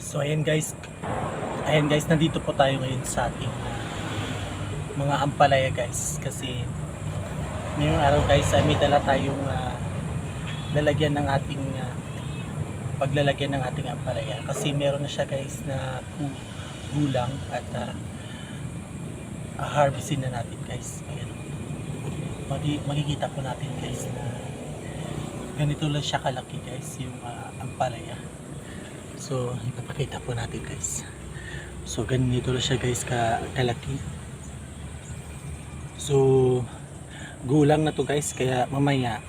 So ayan guys, ayan guys, nandito po tayo ngayon sa ating ah, mga ampalaya guys kasi ngayong araw guys ay may dala tayong ah, lalagyan ng ating ah, paglalagyan ng ating ampalaya kasi meron na siya guys na gu- gulang at uh, harvestin na natin guys. Ayan. Magi- makikita po natin guys na ganito lang siya kalaki guys yung ah, ampalaya. So, ipapakita po natin guys. So, ganito lang siya guys ka kalaki. So, gulang na to guys kaya mamaya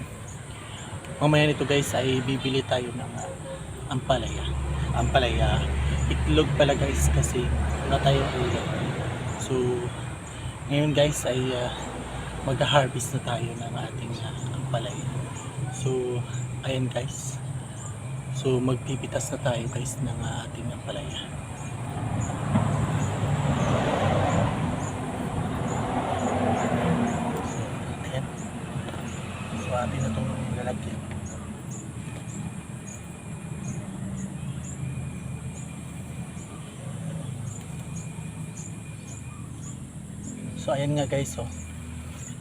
mamaya nito guys ay bibili tayo ng ah, ampalaya. Ampalaya. Itlog pala guys kasi wala tayong ulam. So, ngayon guys ay ah, mag-harvest na tayo ng ating ah, ampalaya. So, ayan guys. So magpipitas na tayo guys ng uh, ating ampalaya. So ayan. So atin na itong lalagyan. So ayan nga guys oh.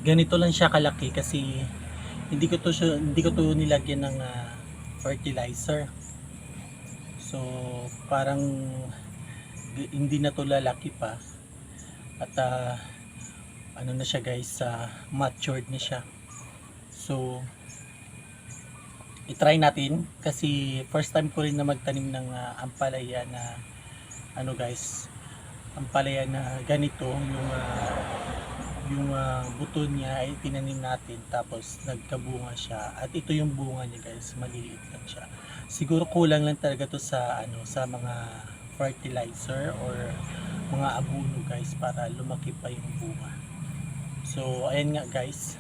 Ganito lang siya kalaki kasi hindi ko to hindi ko to nilagyan ng ah, fertilizer. So, parang di- hindi na to lalaki pa. At ah, ano na siya guys, ah, matured na siya. So, i-try natin kasi first time ko rin na magtanim ng ah, ampalaya na ano guys, ampalaya na ganito yung ah, yung ah, buto niya ay tinanim natin tapos nagkabunga siya. At ito yung bunga niya guys maliliit lang siya. Siguro kulang lang talaga to sa ano sa mga fertilizer or mga abono guys para lumaki pa yung bunga. So ayan nga guys.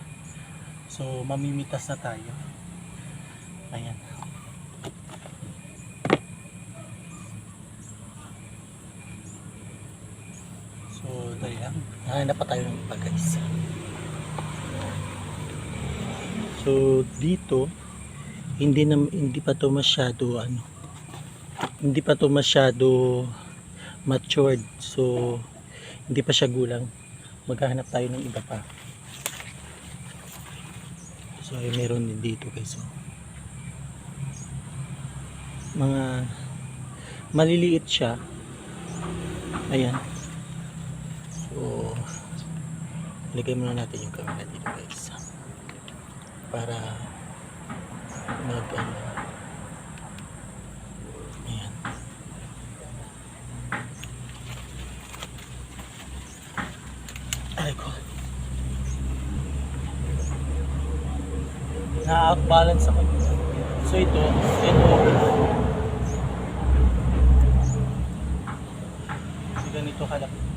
So mamimitas na tayo. Ayan so dahil lang hanap pa tayo ng iba guys so dito hindi na hindi pa to masyado ano hindi pa to masyado matured. So hindi pa siya gulang. Maghahanap tayo ng iba pa. So ay meron din dito guys so. mga maliliit siya. Ayan so lagay muna natin yung camera dito guys. Para mag ano ayan. Ay ko. Na out balance ako. So ito ito. so ganito kalaki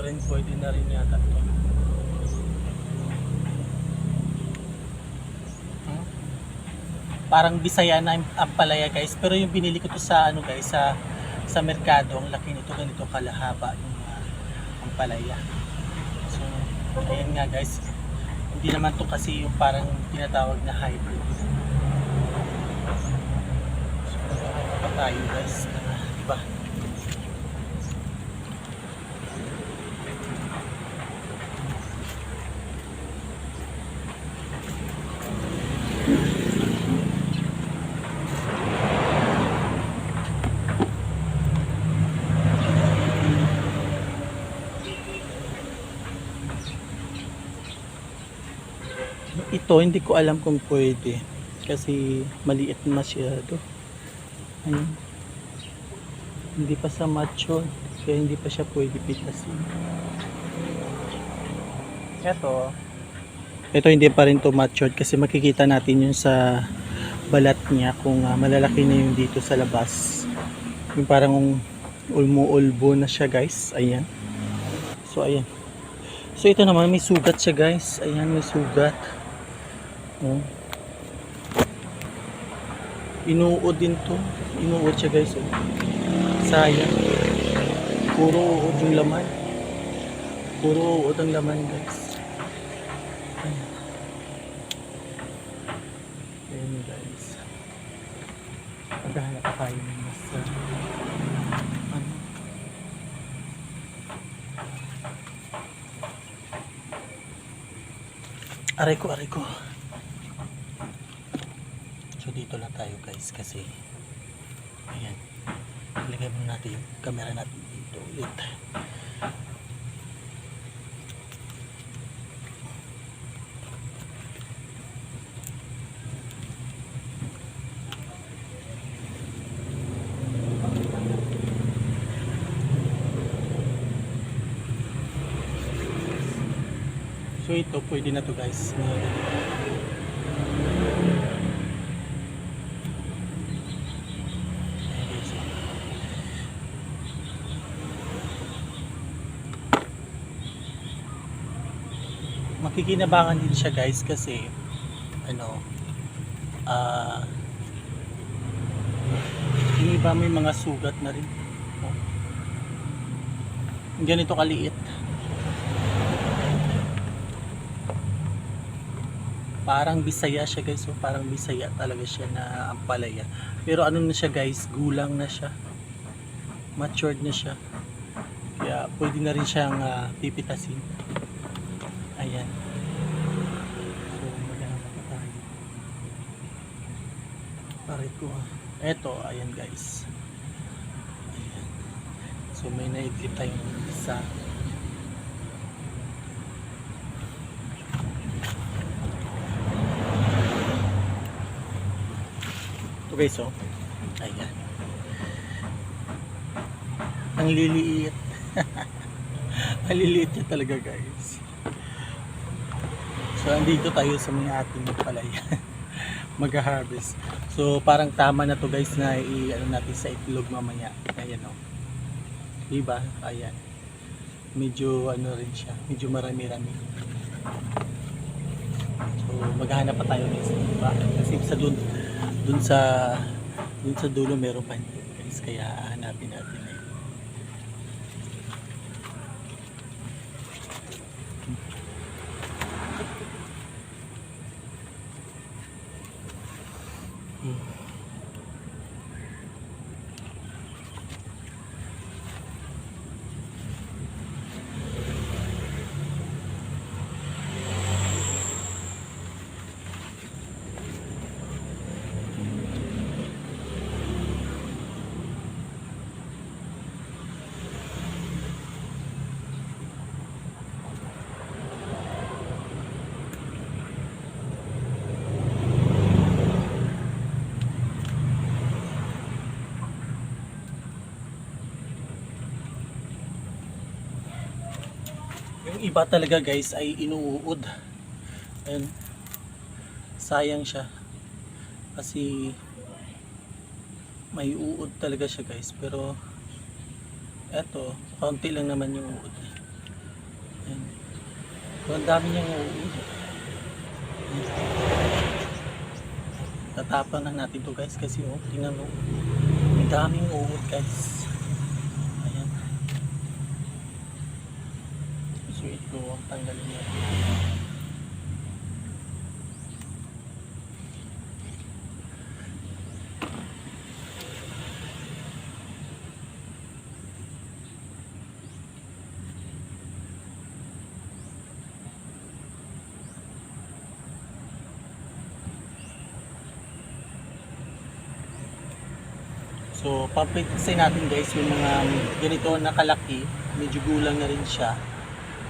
ito rin pwede na rin yata ito Hmm? parang bisaya na ang palaya guys. Pero yung binili ko to sa ano guys sa sa merkado ang laki nito ganito kalahaba yung uh, ang palaya. So ayan nga guys. Hindi naman to kasi yung parang tinatawag na hybrid. So ano pa tayo guys? Na iba ito hindi ko alam kung pwede. Kasi maliit masyado. Ayun. Hindi pa sa mature kaya hindi pa siya pwede pitasin. Ito ito hindi pa rin to matured kasi makikita natin yun sa balat niya kung ah, malalaki na yung dito sa labas. Yung parang ulmo-ulbo na siya guys. Ayan. So ayan. So ito naman may sugat siya guys. Ayan may sugat Oh. Inuod din to. Inuod siya guys. Oh. Sayang. Puro uod yung laman. Puro uod ang laman guys. Ayan. Guys. Maghahanap tayo ng mas uh, ano, aray ko aray ko so dito lang tayo guys kasi ayan. Ilagay muna natin yung camera natin dito ulit. So ito, pwede na to guys. Ayan, guys. Makikinabangan din siya guys kasi ano ah yung iba may mga sugat na rin. Oh. Ganito kaliit. parang bisaya siya guys so parang bisaya talaga siya na ampalaya pero ano na siya guys gulang na siya matured na siya kaya pwede na rin siyang ah, pipitasin ayan so maghanap pa tayo pare ko ah. eto ayan guys ayan so may naidlip tayong isa Ito guys, oh. Ayan. Ang liliit. Ang liliit niya talaga guys. So, andito tayo sa mga ating palaya. Mag-harvest. So, parang tama na to guys na i-ano natin sa itlog mamaya. Ayan oh. Diba? Ayan. Medyo ano rin siya. Medyo marami-rami. So, maghahanap pa tayo guys. Diba? Kasi sa dun, dun sa dun sa dulo meron pa guys kaya hanapin natin eh. Hmm. Iba talaga guys ay inuud. Ayun. Sayang siya. Kasi may uod talaga siya guys. Pero eto, konti lang naman yung uod. Ayun. Pero ang dami niyang uod. Tatapang lang natin to guys kasi oh, tingnan mo. Daming uod guys. Ayan. So ito ang tanggalin niya. So, papitisin natin guys yung mga ganito nakalaki, medyo gulang na rin siya.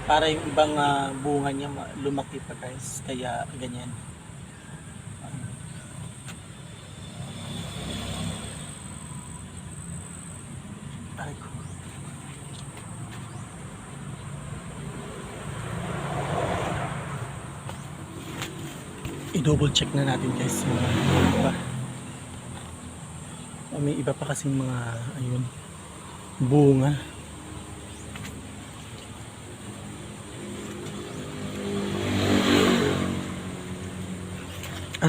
Para yung ibang ah, bunga niya ma- lumaki pa guys. Kaya ganyan. Aray. I-double check na natin guys yung iba. May iba pa kasing mga ayun bunga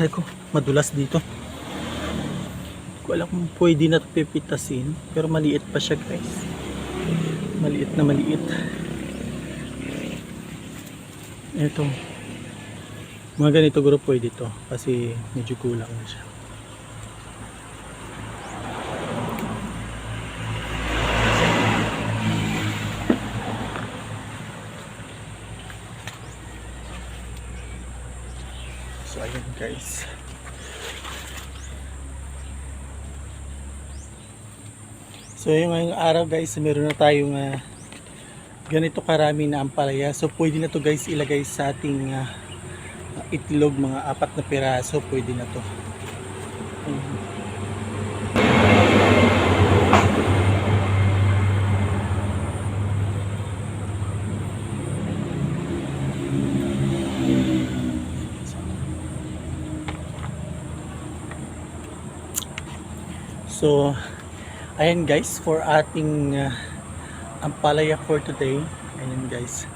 aray ko. Madulas dito. Hindi kung pwede na ito pipitasin pero maliit pa siya guys. Maliit na maliit. Eto. Mga ganito guro pwede to. Kasi medyo kulang na siya guys. So yung ngayong araw guys, meron na tayong ah, ganito karami na ampalaya. So pwede na to guys ilagay sa ating ah, itlog mga apat na piraso. Pwede na to. Ayan. So, ayan guys, for ating uh, ampalaya for today. Ayan guys.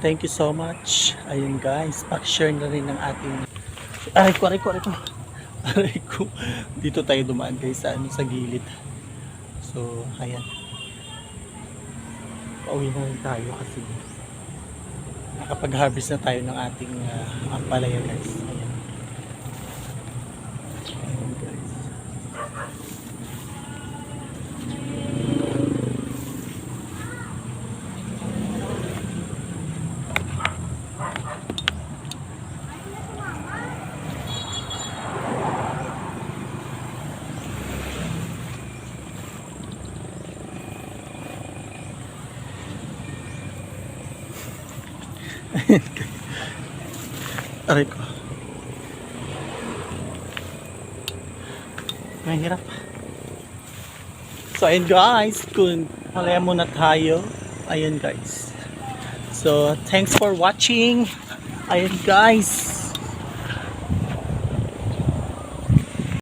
Thank you so much. Ayan guys, pak-share na rin ng ating... Aray ko, aray ko, aray ko. Aray ko. Dito tayo dumaan guys sa, ano, sa gilid. So, ayan. Pauwi na rin tayo kasi nakapag-harvest na tayo ng ating uh, ampalaya guys. Aray ko. Mahirap. So, ayun guys. Kung malaya muna tayo. Ayun guys. So, thanks for watching. Ayun guys.